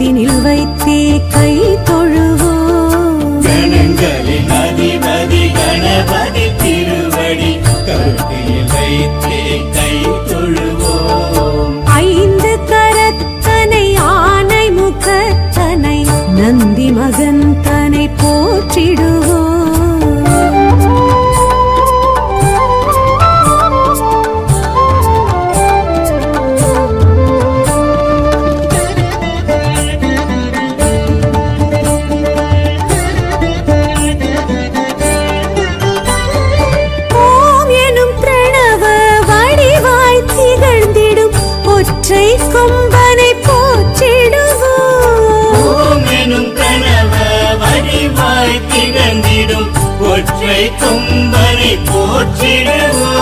இதயத்தினில் வைத்தே கை தொழுவோ கணங்களின் அதிபதி கணபதி திருவடி கருத்தில் வைத்தே தொழுவோம். நந்தி மகன் தனை போற்றிடும் திகழ்ந்திடும் ஒற்றை கொம்பனை போற்றிடுவோம்.